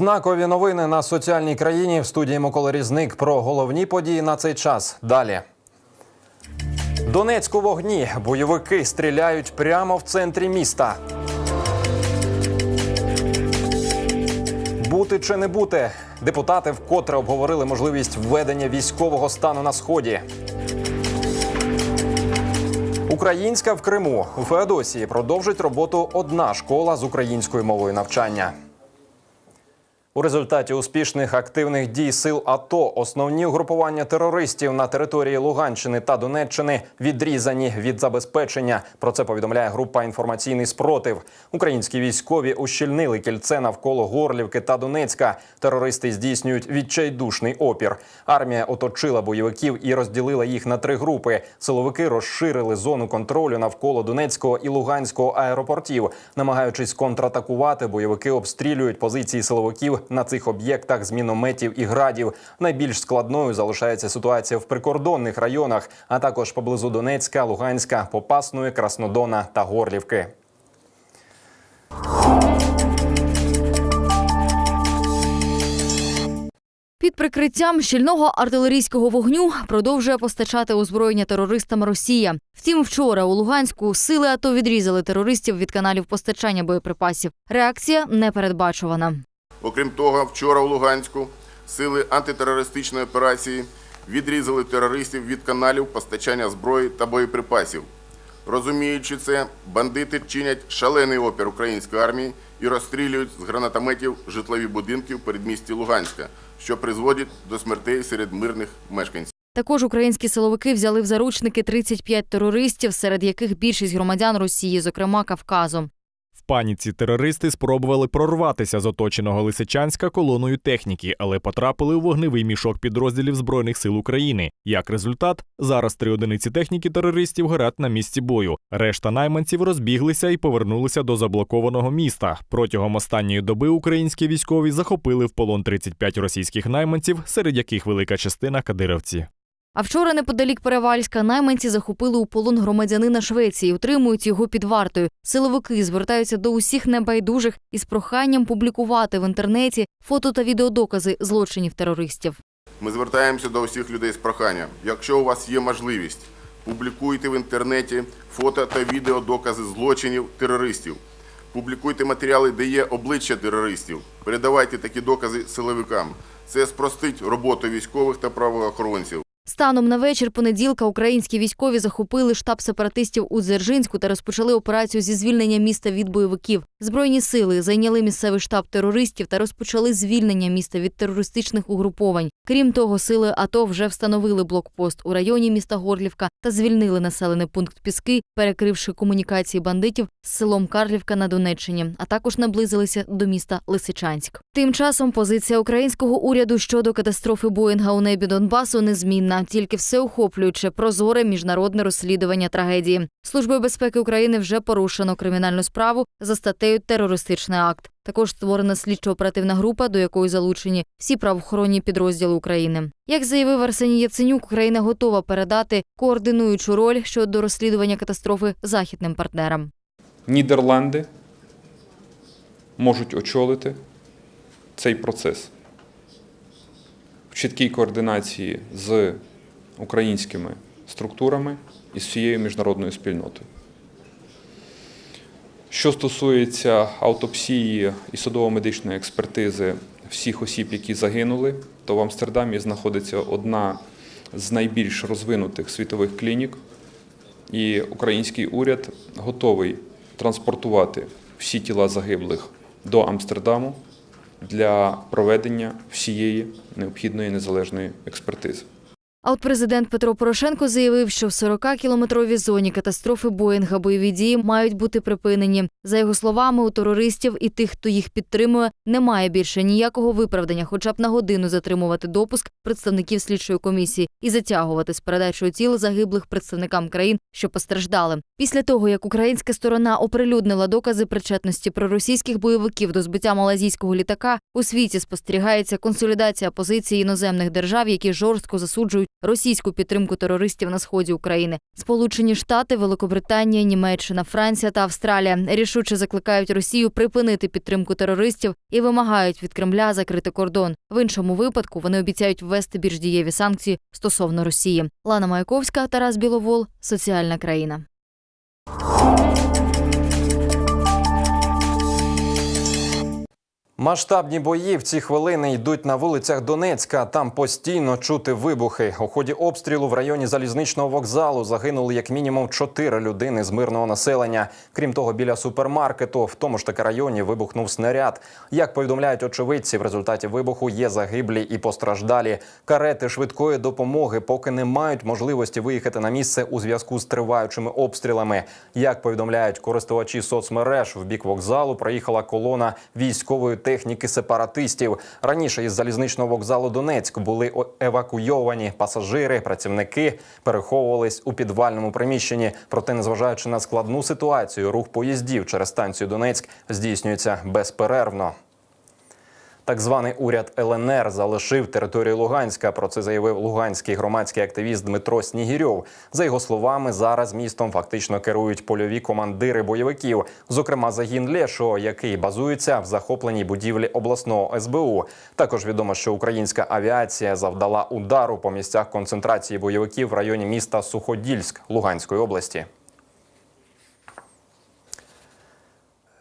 Знакові новини на соціальній країні в студії Микола Різник про головні події на цей час. Далі. Донецьку вогні. Бойовики стріляють прямо в центрі міста. Бути чи не бути. Депутати вкотре обговорили можливість введення військового стану на сході. Українська в Криму у Феодосії продовжить роботу одна школа з українською мовою навчання. У результаті успішних активних дій сил АТО основні угрупування терористів на території Луганщини та Донеччини відрізані від забезпечення. Про це повідомляє група інформаційний спротив. Українські військові ущільнили кільце навколо Горлівки та Донецька. Терористи здійснюють відчайдушний опір. Армія оточила бойовиків і розділила їх на три групи. Силовики розширили зону контролю навколо Донецького і Луганського аеропортів. Намагаючись контратакувати, бойовики обстрілюють позиції силовиків на цих об'єктах з мінометів і градів. Найбільш складною залишається ситуація в прикордонних районах, а також поблизу Донецька, Луганська, Попасної, Краснодона та Горлівки. Під прикриттям щільного артилерійського вогню продовжує постачати озброєння терористам Росія. Втім, вчора у Луганську сили АТО відрізали терористів від каналів постачання боєприпасів. Реакція непередбачувана. Окрім того, вчора у Луганську сили антитерористичної операції відрізали терористів від каналів постачання зброї та боєприпасів. Розуміючи це, бандити чинять шалений опір української армії і розстрілюють з гранатометів житлові будинки в передмісті Луганська, що призводить до смертей серед мирних мешканців. Також українські силовики взяли в заручники 35 терористів, серед яких більшість громадян Росії, зокрема Кавказу. Паніці терористи спробували прорватися з оточеного Лисичанська колоною техніки, але потрапили у вогневий мішок підрозділів Збройних сил України. Як результат, зараз три одиниці техніки терористів горять на місці бою. Решта найманців розбіглися і повернулися до заблокованого міста. Протягом останньої доби українські військові захопили в полон 35 російських найманців, серед яких велика частина кадировці. А вчора неподалік Перевальська найманці захопили у полон громадянина Швеції, утримують його під вартою. Силовики звертаються до усіх небайдужих із проханням публікувати в інтернеті фото та відеодокази злочинів терористів. Ми звертаємося до усіх людей з проханням. Якщо у вас є можливість, публікуйте в інтернеті фото та відеодокази злочинів терористів. Публікуйте матеріали, де є обличчя терористів. Передавайте такі докази силовикам. Це спростить роботу військових та правоохоронців. Станом на вечір понеділка українські військові захопили штаб сепаратистів у Дзержинську та розпочали операцію зі звільнення міста від бойовиків. Збройні сили зайняли місцевий штаб терористів та розпочали звільнення міста від терористичних угруповань. Крім того, сили АТО вже встановили блокпост у районі міста Горлівка та звільнили населений пункт Піски, перекривши комунікації бандитів з селом Карлівка на Донеччині, а також наблизилися до міста Лисичанськ. Тим часом позиція українського уряду щодо катастрофи Боїнга у небі Донбасу незмінна, тільки всеохоплююче прозоре міжнародне розслідування трагедії. Службою безпеки України вже порушено кримінальну справу за статтею Терористичний акт. Також створена слідчо-оперативна група, до якої залучені всі правоохоронні підрозділи України. Як заявив Арсеній Яценюк, Україна готова передати координуючу роль щодо розслідування катастрофи західним партнерам. Нідерланди можуть очолити цей процес в чіткій координації з українськими структурами і всією міжнародною спільнотою. Що стосується аутопсії і судово-медичної експертизи всіх осіб, які загинули, то в Амстердамі знаходиться одна з найбільш розвинутих світових клінік, і український уряд готовий транспортувати всі тіла загиблих до Амстердаму для проведення всієї необхідної незалежної експертизи. А от президент Петро Порошенко заявив, що в 40-кілометровій зоні катастрофи Боїнга бойові дії мають бути припинені. За його словами, у терористів і тих, хто їх підтримує, немає більше ніякого виправдання, хоча б на годину затримувати допуск представників слідчої комісії і затягувати з передачою тіл загиблих представникам країн, що постраждали. Після того, як українська сторона оприлюднила докази причетності проросійських бойовиків до збиття малазійського літака, у світі спостерігається консолідація позиції іноземних держав, які жорстко засуджують російську підтримку терористів на сході України. Сполучені Штати, Великобританія, Німеччина, Франція та Австралія рішуче закликають Росію припинити підтримку терористів і вимагають від Кремля закрити кордон. В іншому випадку вони обіцяють ввести більш дієві санкції стосовно Росії. Лана Маяковська, Тарас Біловол, соціальна країна. Масштабні бої в ці хвилини йдуть на вулицях Донецька. Там постійно чути вибухи. У ході обстрілу в районі залізничного вокзалу загинули як мінімум чотири людини з мирного населення. Крім того, біля супермаркету в тому ж таки районі вибухнув снаряд. Як повідомляють очевидці, в результаті вибуху є загиблі і постраждалі. Карети швидкої допомоги поки не мають можливості виїхати на місце у зв'язку з триваючими обстрілами. Як повідомляють користувачі соцмереж, в бік вокзалу проїхала колона військової техніки сепаратистів. Раніше із залізничного вокзалу Донецьк були евакуйовані пасажири, працівники переховувались у підвальному приміщенні. Проте, незважаючи на складну ситуацію, рух поїздів через станцію Донецьк здійснюється безперервно. Так званий уряд ЛНР залишив територію Луганська. Про це заявив луганський громадський активіст Дмитро Снігірьов. За його словами, зараз містом фактично керують польові командири бойовиків, зокрема загін Лешо, який базується в захопленій будівлі обласного СБУ. Також відомо, що українська авіація завдала удару по місцях концентрації бойовиків в районі міста Суходільськ Луганської області.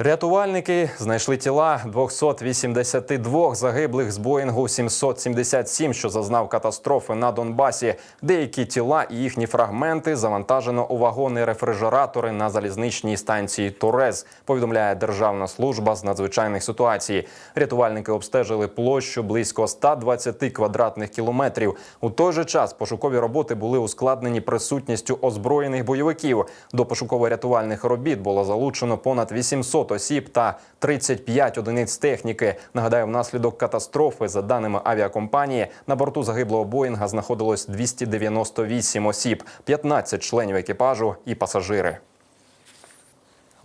Рятувальники знайшли тіла 282 загиблих з Боїнгу 777, що зазнав катастрофи на Донбасі. Деякі тіла і їхні фрагменти завантажено у вагони рефрижератори на залізничній станції Турез. Повідомляє Державна служба з надзвичайних ситуацій. Рятувальники обстежили площу близько 120 квадратних кілометрів. У той же час пошукові роботи були ускладнені присутністю озброєних бойовиків. До пошуково-рятувальних робіт було залучено понад 800 осіб та 35 одиниць техніки. Нагадаю, внаслідок катастрофи, за даними авіакомпанії, на борту загиблого Боїнга знаходилось 298 осіб, 15 членів екіпажу і пасажири.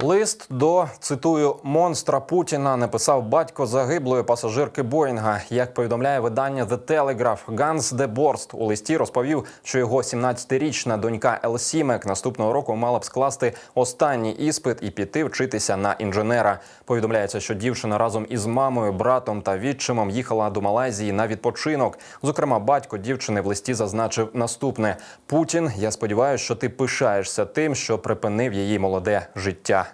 Лист до цитую монстра Путіна написав батько загиблої пасажирки Боїнга. Як повідомляє видання The Telegraph, Ганс де Борст у листі розповів, що його 17-річна донька Елсімек наступного року мала б скласти останній іспит і піти вчитися на інженера. Повідомляється, що дівчина разом із мамою, братом та відчимом їхала до Малайзії на відпочинок. Зокрема, батько дівчини в листі зазначив наступне: Путін, я сподіваюся, що ти пишаєшся тим, що припинив її молоде життя.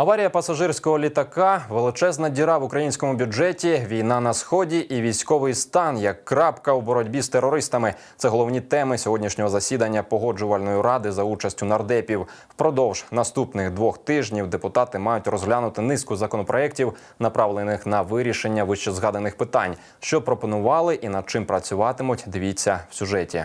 Аварія пасажирського літака, величезна діра в українському бюджеті, війна на сході і військовий стан як крапка у боротьбі з терористами. Це головні теми сьогоднішнього засідання погоджувальної ради за участю нардепів. Впродовж наступних двох тижнів депутати мають розглянути низку законопроєктів, направлених на вирішення вищезгаданих питань. Що пропонували і над чим працюватимуть, дивіться в сюжеті.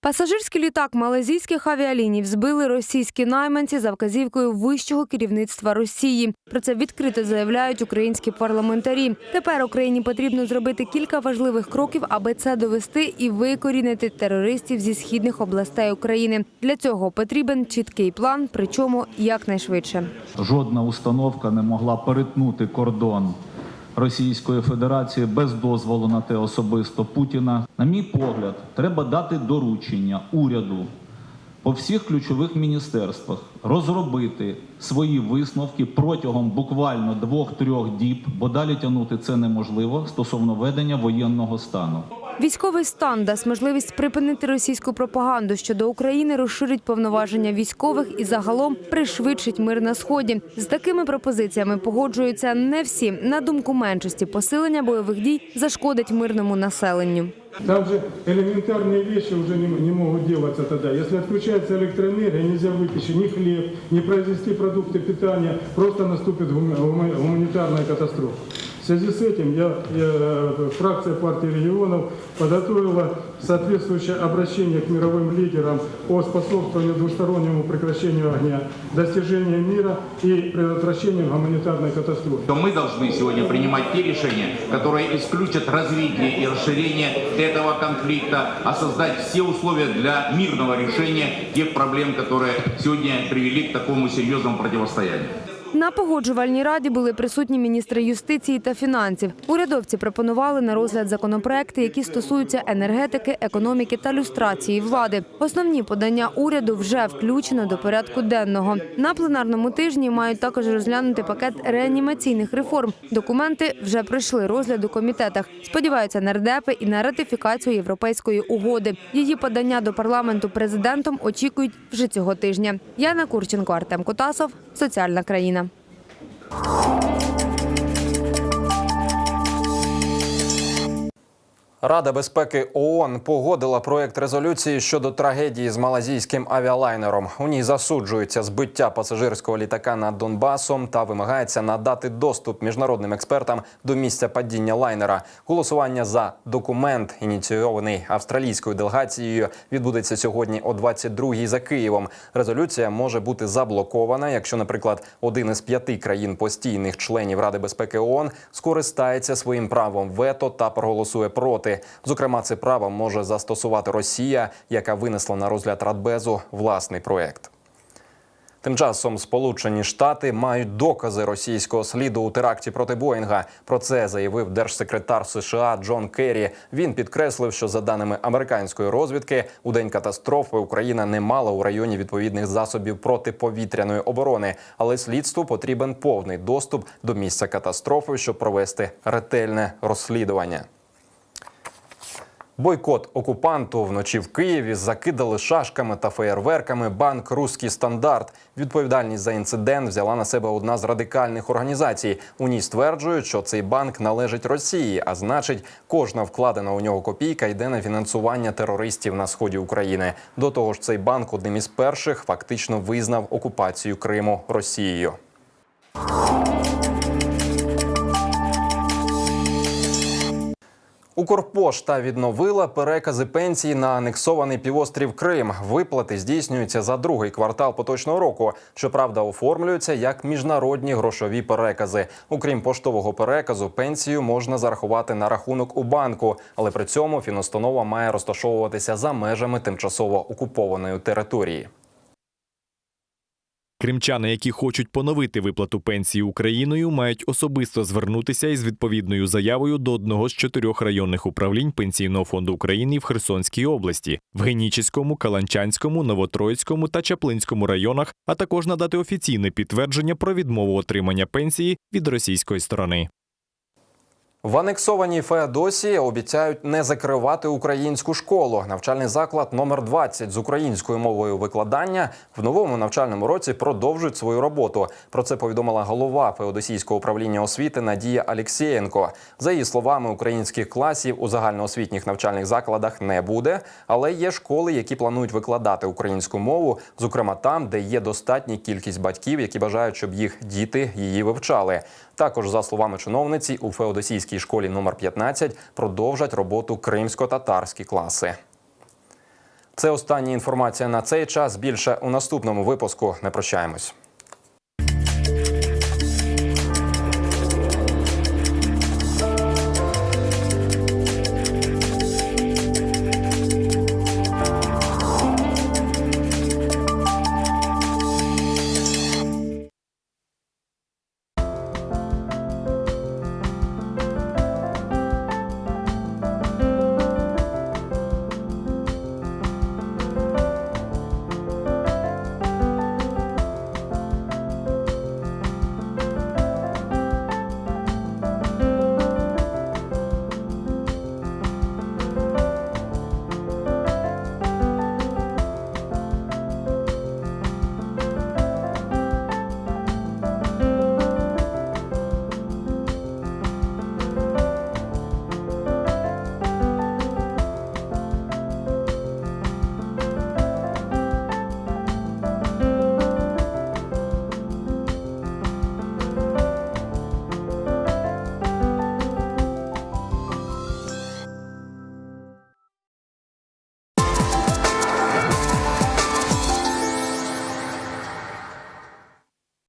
Пасажирський літак малазійських авіаліній збили російські найманці за вказівкою вищого керівництва Росії. Про це відкрито заявляють українські парламентарі. Тепер Україні потрібно зробити кілька важливих кроків, аби це довести і викорінити терористів зі східних областей України. Для цього потрібен чіткий план, причому якнайшвидше. жодна установка не могла перетнути кордон Російської Федерації без дозволу на те особисто Путіна. На мій погляд, треба дати доручення уряду по всіх ключових міністерствах розробити свої висновки протягом буквально двох-трьох діб, бо далі тягнути це неможливо стосовно ведення воєнного стану. Військовий стан дасть можливість припинити російську пропаганду щодо України, розширить повноваження військових і загалом пришвидшить мир на сході. З такими пропозиціями погоджуються не всі. На думку меншості, посилення бойових дій зашкодить мирному населенню. Там же элементарные вещи уже не, не могут делаться тогда. Если отключается электроэнергия, нельзя выпечь ни хлеб, не произвести продукты питания, просто наступит гума- гума- гуманитарная катастрофа. Связи с этим я, я, э, фракция партии регионов подготовила соответствующее обращение к мировым лидерам о способствовании двустороннему прекращению огня, достижению мира и предотвращению гуманитарной катастрофы. то мы должны сегодня принимать те решения, которые исключат развитие и расширение этого конфликта, а создать все условия для мирного решения тех проблем, которые сегодня привели к такому серьезному противостоянию. На погоджувальній раді були присутні міністри юстиції та фінансів. Урядовці пропонували на розгляд законопроекти, які стосуються енергетики, економіки та люстрації влади. Основні подання уряду вже включено до порядку денного. На пленарному тижні мають також розглянути пакет реанімаційних реформ. Документи вже пройшли розгляд у комітетах. Сподіваються нардепи і на ратифікацію європейської угоди. Її подання до парламенту президентом очікують вже цього тижня. Яна Курченко, Артем Кутасов, Соціальна країна. Thank you. Рада безпеки ООН погодила проект резолюції щодо трагедії з малазійським авіалайнером. У ній засуджується збиття пасажирського літака над Донбасом та вимагається надати доступ міжнародним експертам до місця падіння лайнера. Голосування за документ, ініційований австралійською делегацією, відбудеться сьогодні о 22-й за Києвом. Резолюція може бути заблокована, якщо, наприклад, один із п'яти країн постійних членів Ради безпеки ООН скористається своїм правом вето та проголосує проти. Зокрема, це право може застосувати Росія, яка винесла на розгляд Радбезу власний проект. Тим часом Сполучені Штати мають докази російського сліду у теракті проти Боїнга. Про це заявив держсекретар США Джон Керрі. Він підкреслив, що за даними американської розвідки, у день катастрофи Україна не мала у районі відповідних засобів протиповітряної оборони, але слідству потрібен повний доступ до місця катастрофи, щоб провести ретельне розслідування. Бойкот окупанту вночі в Києві закидали шашками та феєрверками банк Руський стандарт. Відповідальність за інцидент взяла на себе одна з радикальних організацій. У ній стверджують, що цей банк належить Росії, а значить, кожна вкладена у нього копійка йде на фінансування терористів на сході України. До того ж, цей банк одним із перших фактично визнав окупацію Криму Росією. Укрпошта відновила перекази пенсії на анексований півострів Крим. Виплати здійснюються за другий квартал поточного року. Щоправда, оформлюються як міжнародні грошові перекази. Окрім поштового переказу, пенсію можна зарахувати на рахунок у банку, але при цьому фінустанова має розташовуватися за межами тимчасово окупованої території. Кримчани, які хочуть поновити виплату пенсії Україною, мають особисто звернутися із відповідною заявою до одного з чотирьох районних управлінь Пенсійного фонду України в Херсонській області, в Генічеському, Каланчанському, Новотроїцькому та Чаплинському районах, а також надати офіційне підтвердження про відмову отримання пенсії від російської сторони. В анексованій Феодосії обіцяють не закривати українську школу. Навчальний заклад номер 20 з українською мовою викладання в новому навчальному році продовжують свою роботу. Про це повідомила голова Феодосійського управління освіти Надія Алєксєєнко. За її словами, українських класів у загальноосвітніх навчальних закладах не буде, але є школи, які планують викладати українську мову, зокрема там, де є достатня кількість батьків, які бажають, щоб їх діти її вивчали. Також, за словами чиновниці, у Феодосійській школі номер 15 продовжать роботу кримсько-татарські класи. Це остання інформація на цей час. Більше у наступному випуску. Не прощаємось.